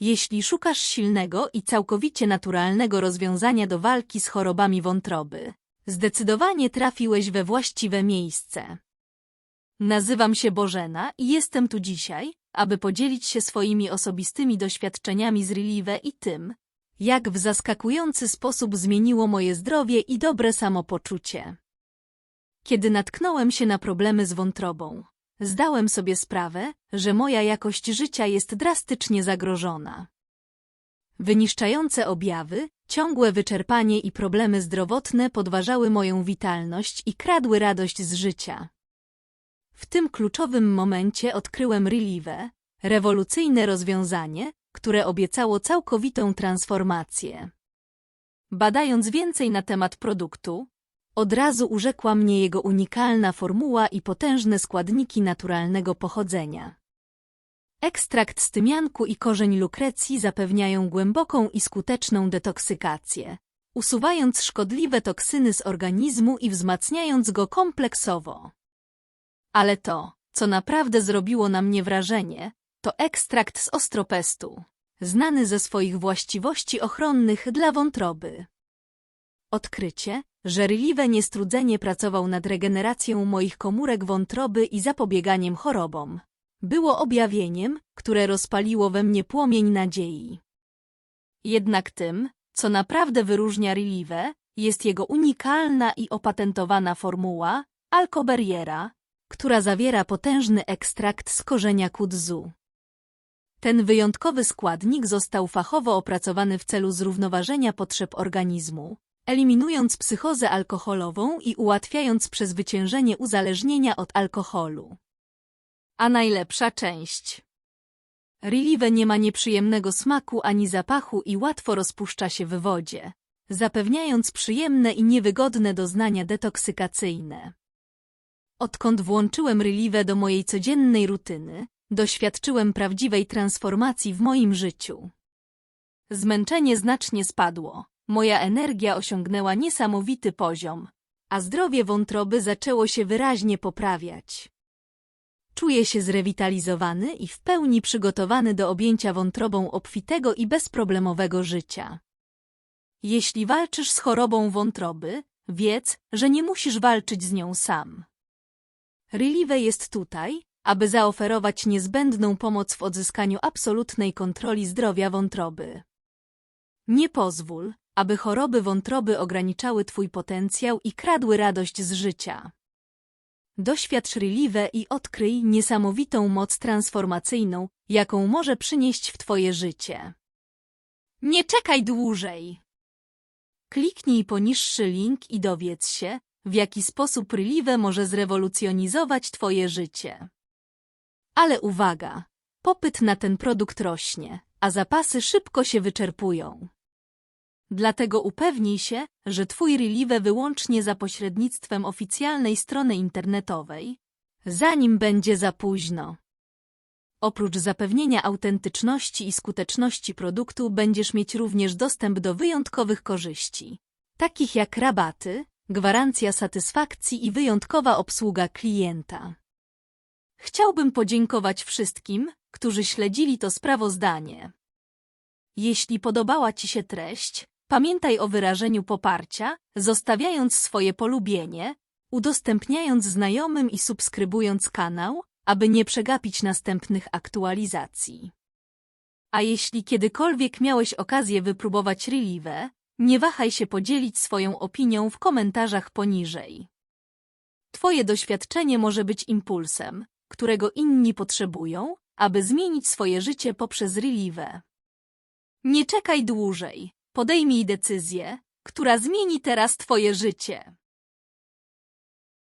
Jeśli szukasz silnego i całkowicie naturalnego rozwiązania do walki z chorobami wątroby, zdecydowanie trafiłeś we właściwe miejsce. Nazywam się Bożena i jestem tu dzisiaj, aby podzielić się swoimi osobistymi doświadczeniami z Relive i tym, jak w zaskakujący sposób zmieniło moje zdrowie i dobre samopoczucie. Kiedy natknąłem się na problemy z wątrobą, zdałem sobie sprawę, że moja jakość życia jest drastycznie zagrożona. Wyniszczające objawy, ciągłe wyczerpanie i problemy zdrowotne podważały moją witalność i kradły radość z życia. W tym kluczowym momencie odkryłem Relive, rewolucyjne rozwiązanie, które obiecało całkowitą transformację. Badając więcej na temat produktu, od razu urzekła mnie jego unikalna formuła i potężne składniki naturalnego pochodzenia. Ekstrakt z tymianku i korzeń lukrecji zapewniają głęboką i skuteczną detoksykację, usuwając szkodliwe toksyny z organizmu i wzmacniając go kompleksowo. Ale to, co naprawdę zrobiło na mnie wrażenie, to ekstrakt z ostropestu, znany ze swoich właściwości ochronnych dla wątroby. Odkrycie, że Relive niestrudzenie pracował nad regeneracją moich komórek wątroby i zapobieganiem chorobom, było objawieniem, które rozpaliło we mnie płomień nadziei. Jednak tym, co naprawdę wyróżnia Relive, jest jego unikalna i opatentowana formuła Alcoberiera, która zawiera potężny ekstrakt z korzenia kudzu. Ten wyjątkowy składnik został fachowo opracowany w celu zrównoważenia potrzeb organizmu, eliminując psychozę alkoholową i ułatwiając przezwyciężenie uzależnienia od alkoholu. A najlepsza część. Relive nie ma nieprzyjemnego smaku ani zapachu i łatwo rozpuszcza się w wodzie, zapewniając przyjemne i niewygodne doznania detoksykacyjne. Odkąd włączyłem Relive do mojej codziennej rutyny, doświadczyłem prawdziwej transformacji w moim życiu. Zmęczenie znacznie spadło, moja energia osiągnęła niesamowity poziom, a zdrowie wątroby zaczęło się wyraźnie poprawiać. Czuję się zrewitalizowany i w pełni przygotowany do objęcia wątrobą obfitego i bezproblemowego życia. Jeśli walczysz z chorobą wątroby, wiedz, że nie musisz walczyć z nią sam. Relive jest tutaj, aby zaoferować niezbędną pomoc w odzyskaniu absolutnej kontroli zdrowia wątroby. Nie pozwól, aby choroby wątroby ograniczały Twój potencjał i kradły radość z życia. Doświadcz Relive i odkryj niesamowitą moc transformacyjną, jaką może przynieść w Twoje życie. Nie czekaj dłużej! Kliknij poniższy link i dowiedz się, w jaki sposób Relive może zrewolucjonizować Twoje życie. Ale uwaga! Popyt na ten produkt rośnie, a zapasy szybko się wyczerpują. Dlatego upewnij się, że Twój Relive wyłącznie za pośrednictwem oficjalnej strony internetowej, zanim będzie za późno. Oprócz zapewnienia autentyczności i skuteczności produktu będziesz mieć również dostęp do wyjątkowych korzyści, takich jak rabaty, gwarancja satysfakcji i wyjątkowa obsługa klienta. Chciałbym podziękować wszystkim, którzy śledzili to sprawozdanie. Jeśli podobała Ci się treść, pamiętaj o wyrażeniu poparcia, zostawiając swoje polubienie, udostępniając znajomym i subskrybując kanał, aby nie przegapić następnych aktualizacji. A jeśli kiedykolwiek miałeś okazję wypróbować Relive, nie wahaj się podzielić swoją opinią w komentarzach poniżej. Twoje doświadczenie może być impulsem, którego inni potrzebują, aby zmienić swoje życie poprzez Relive. Nie czekaj dłużej, podejmij decyzję, która zmieni teraz Twoje życie.